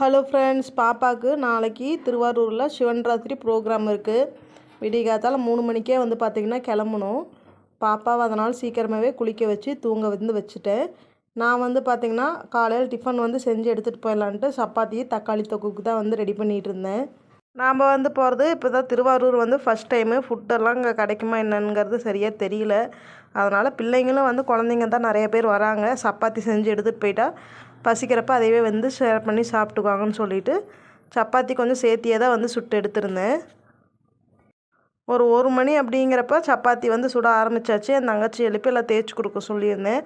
Hello friends பாப்பாவுக்கு நாளைக்கு திருவாரூரில் சிவன் ராத்திரி ப்ரோக்ராம் இருக்குது விடிகாத்தால் மூணு மணிக்கே வந்து பார்த்திங்கன்னா கிளம்பணும். பாப்பாவை அதனால் சீக்கிரமாகவே குளிக்க வச்சு தூங்க வந்து வச்சுட்டேன். நான் வந்து பார்த்திங்கன்னா காலையில் டிஃபன் வந்து செஞ்சு எடுத்துகிட்டு போயிடலான்ட்டு சப்பாத்தி தக்காளி தொக்குக்கு தான் வந்து ரெடி பண்ணிகிட்டு இருந்தேன். நாம் வந்து போகிறது இப்போ தான் திருவாரூர் வந்து ஃபஸ்ட் டைமு ஃபுட்டெல்லாம் இங்கே கிடைக்குமா என்னங்கிறது சரியாக தெரியல. அதனால் பிள்ளைங்களும் வந்து குழந்தைங்க தான் நிறைய பேர் வராங்க. சப்பாத்தி செஞ்சு எடுத்துகிட்டு போயிட்டால் பசிக்கிறப்ப அதையவே வந்து ஷேர் பண்ணி சாப்பிட்டுக்குவாங்கன்னு சொல்லிட்டு சப்பாத்தி கொஞ்சம் சேர்த்தியே தான் வந்து சுட்டு எடுத்திருந்தேன். ஒரு ஒரு மணி அப்படிங்கிறப்ப சப்பாத்தி வந்து சுட ஆரம்பித்தாச்சு என் தங்கச்சி எழுப்பி எல்லாம் தேய்ச்சி கொடுக்க சொல்லியிருந்தேன்.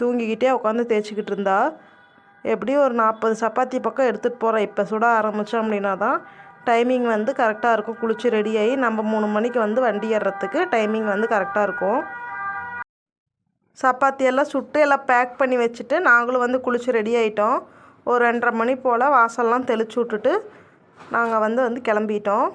தூங்கிக்கிட்டே உட்காந்து தேய்ச்சிக்கிட்டு இருந்தா. எப்படியும் ஒரு நாற்பது சப்பாத்தி பக்கம் எடுத்துகிட்டு போகிறேன் இப்போ சுட ஆரம்பித்தோம் அப்படின்னா தான் டைமிங் வந்து கரெக்டாக இருக்கும். குளித்து ரெடியாகி நம்ம மூணு மணிக்கு வந்து வண்டி ஏறுறதுக்கு டைமிங் வந்து கரெக்டாக இருக்கும். சப்பாத்தி எல்லாம் சுட்டு எல்லாம் பேக் பண்ணி வச்சுட்டு நாங்களும் வந்து குளித்து ரெடி ஆகிட்டோம் ஒரு ரெண்டரை மணி போல் வாசல்லாம் தெளிச்சு விட்டுட்டு நாங்கள் வந்து வந்து கிளம்பிட்டோம்.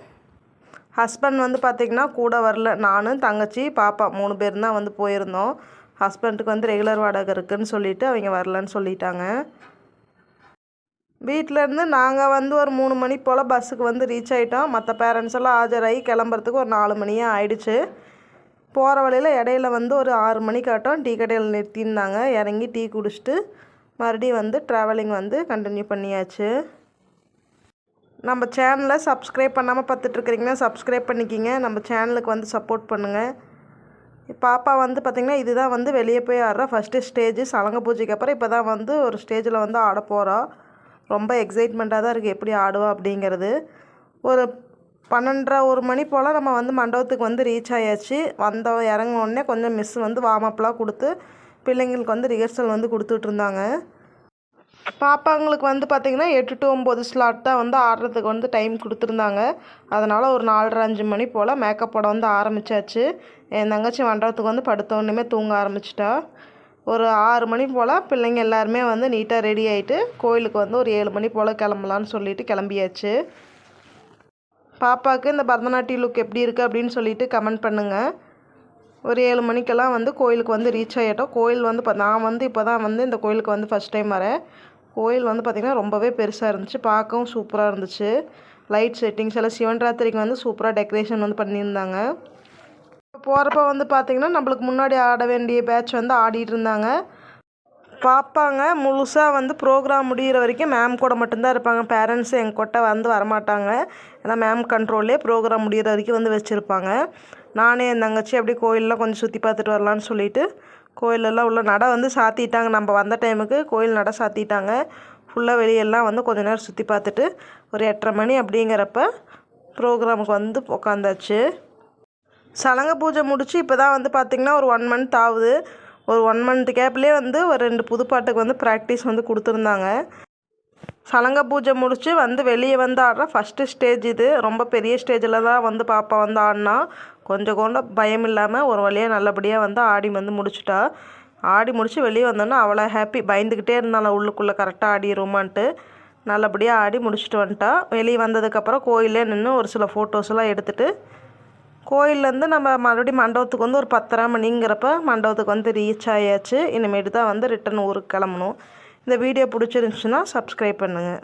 ஹஸ்பண்ட் வந்து பார்த்திங்கன்னா கூட வரல. நானும் தங்கச்சி பாப்பா மூணு பேர் தான் வந்து போயிருந்தோம். ஹஸ்பண்டுக்கு வந்து ரெகுலர் வாடகை இருக்குதுன்னு சொல்லிவிட்டு அவங்க வரலன்னு சொல்லிட்டாங்க. வீட்டிலேருந்து நாங்கள் வந்து ஒரு மூணு மணி போல் பஸ்ஸுக்கு வந்து ரீச் ஆகிட்டோம் மற்ற பேரண்ட்ஸ் எல்லாம் ஆஜராகி கிளம்புறதுக்கு ஒரு நாலு மணியே ஆயிடுச்சு. போகிற வழியில் இடையில வந்து ஒரு ஆறு மணிக்காட்டம் டீ கடையில் நிறுத்தியிருந்தாங்க. இறங்கி டீ குடிச்சிட்டு மறுபடியும் வந்து ட்ராவலிங் வந்து கண்டினியூ பண்ணியாச்சு. நம்ம சேனலை சப்ஸ்கிரைப் பண்ணாமல் பார்த்துட்ருக்குறீங்கன்னா சப்ஸ்கிரைப் பண்ணிக்கிங்க. நம்ம சேனலுக்கு வந்து சப்போர்ட் பண்ணுங்கள் பாப்பா வந்து பார்த்திங்கன்னா இதுதான் வந்து வெளியே போய் ஆடுற. ஃபஸ்ட்டு ஸ்டேஜு சலங்க பூஜைக்கு அப்புறம் இப்போ தான் வந்து ஒரு ஸ்டேஜில் வந்து ஆட போகிறோம் ரொம்ப எக்ஸைட்மெண்ட்டாக தான் இருக்குது எப்படி ஆடுவா அப்படிங்கிறது. ஒரு பன்னெண்டரை ஒரு மணி போல் நம்ம வந்து மண்டபத்துக்கு வந்து ரீச் ஆயாச்சு. வந்தோம் இறங்கினோடனே கொஞ்சம் மிஸ் வந்து வார்ம் அப்லாம் கொடுத்து பிள்ளைங்களுக்கு வந்து ரிஹர்சல் வந்து கொடுத்துட்ருந்தாங்க பாப்பாங்களுக்கு வந்து பார்த்திங்கன்னா எட்டு டு ஒம்பது ஸ்லாட் தான் வந்து ஆடுறதுக்கு வந்து டைம் கொடுத்துருந்தாங்க. அதனால் ஒரு நாலரை அஞ்சு மணி போல் மேக்கப் போட வந்து ஆரம்பித்தாச்சு என் தங்கச்சி மண்டபத்துக்கு வந்து படுத்தோடனே தூங்க ஆரம்பிச்சிட்டா. ஒரு ஆறு மணி போல் பிள்ளைங்க எல்லாருமே வந்து நீட்டாக ரெடி ஆகிட்டு கோயிலுக்கு வந்து ஒரு ஏழு மணி போல் கிளம்பலான்னு சொல்லிட்டு கிளம்பியாச்சு. பாப்பாவுக்கு இந்த பரதநாட்டிய லுக் எப்படி இருக்குது அப்படின்னு சொல்லிட்டு கமெண்ட் பண்ணுங்கள் ஒரு ஏழு மணிக்கெல்லாம் வந்து கோயிலுக்கு வந்து ரீச் ஆகிட்டோம் கோயில் வந்து இப்போ நான் வந்து இப்போ தான் வந்து இந்த கோயிலுக்கு வந்து ஃபஸ்ட் டைம் வரேன். கோயில் வந்து பார்த்திங்கன்னா ரொம்பவே பெருசாக இருந்துச்சு. பார்க்கவும் சூப்பராக இருந்துச்சு. லைட் செட்டிங்ஸ் எல்லாம் சிவன் ராத்திரிக்கு வந்து சூப்பராக டெக்கரேஷன் வந்து பண்ணியிருந்தாங்க. போகிறப்ப வந்து பார்த்திங்கன்னா நம்மளுக்கு முன்னாடி ஆட வேண்டிய பேட்ச் வந்து ஆடிட்டு இருந்தாங்க. பார்ப்பாங்க முழுசாக வந்து ப்ரோக்ராம் முடிகிற வரைக்கும் மேம் கூட மட்டும்தான் இருப்பாங்க. பேரண்ட்ஸ் எங்கள் கொட்டை வந்து வரமாட்டாங்க. ஏன்னா மேம் கண்ட்ரோல்லே ப்ரோக்ராம் முடிகிற வரைக்கும் வந்து வச்சுருப்பாங்க. நானே என் தங்கச்சி அப்படியே கோயிலெலாம் கொஞ்சம் சுற்றி பார்த்துட்டு வரலான்னு சொல்லிட்டு கோயிலெல்லாம் உள்ள நடை வந்து சாத்திட்டாங்க. நம்ம வந்த டைமுக்கு கோயில் நடை சாத்திட்டாங்க. ஃபுல்லாக வெளியெல்லாம் வந்து கொஞ்ச நேரம் சுற்றி பார்த்துட்டு ஒரு எட்டரை மணி அப்படிங்கிறப்ப ப்ரோக்ராமுக்கு வந்து உக்காந்தாச்சு. சலங்க பூஜை முடித்து இப்போ தான் வந்து பார்த்திங்கன்னா ஒரு ஒன் மந்த் ஆகுது. ஒரு ஒன் மந்த் கேப்லேயே வந்து ஒரு ரெண்டு புதுப்பாட்டுக்கு வந்து ப்ராக்டிஸ் வந்து கொடுத்துருந்தாங்க. சலங்க பூஜை முடித்து வந்து வெளியே வந்து ஆடுற ஃபஸ்ட்டு ஸ்டேஜ் இது. ரொம்ப பெரிய ஸ்டேஜில் தான் வந்து பாப்பா வந்து ஆடினா. கொஞ்சம் கூட பயம் இல்லாமல் ஒரு வழியாக நல்லபடியாக வந்து ஆடி வந்து முடிச்சுட்டா. ஆடி முடித்து வெளியே வந்தோன்னா அவ்வளோ ஹாப்பி பயந்துக்கிட்டே இருந்தாலும் உள்ளுக்குள்ளே கரெக்டாக ஆடிடுவோமான்ட்டு நல்லபடியாக ஆடி முடிச்சுட்டு வந்துட்டா. வெளியே வந்ததுக்கப்புறம் கோயிலே நின்று ஒரு சில ஃபோட்டோஸ்லாம் எடுத்துகிட்டு கோயிலேருந்து நம்ம மறுபடியும் மண்டபத்துக்கு வந்து ஒரு பத்தரை மணிங்கிறப்ப மண்டபத்துக்கு வந்து ரீச் ஆயாச்சு. இனிமேட்டு தான் வந்து ரிட்டன் ஊருக்கு கிளம்பணும். இந்த வீடியோ பிடிச்சிருந்துச்சுன்னா சப்ஸ்கிரைப் பண்ணுங்கள்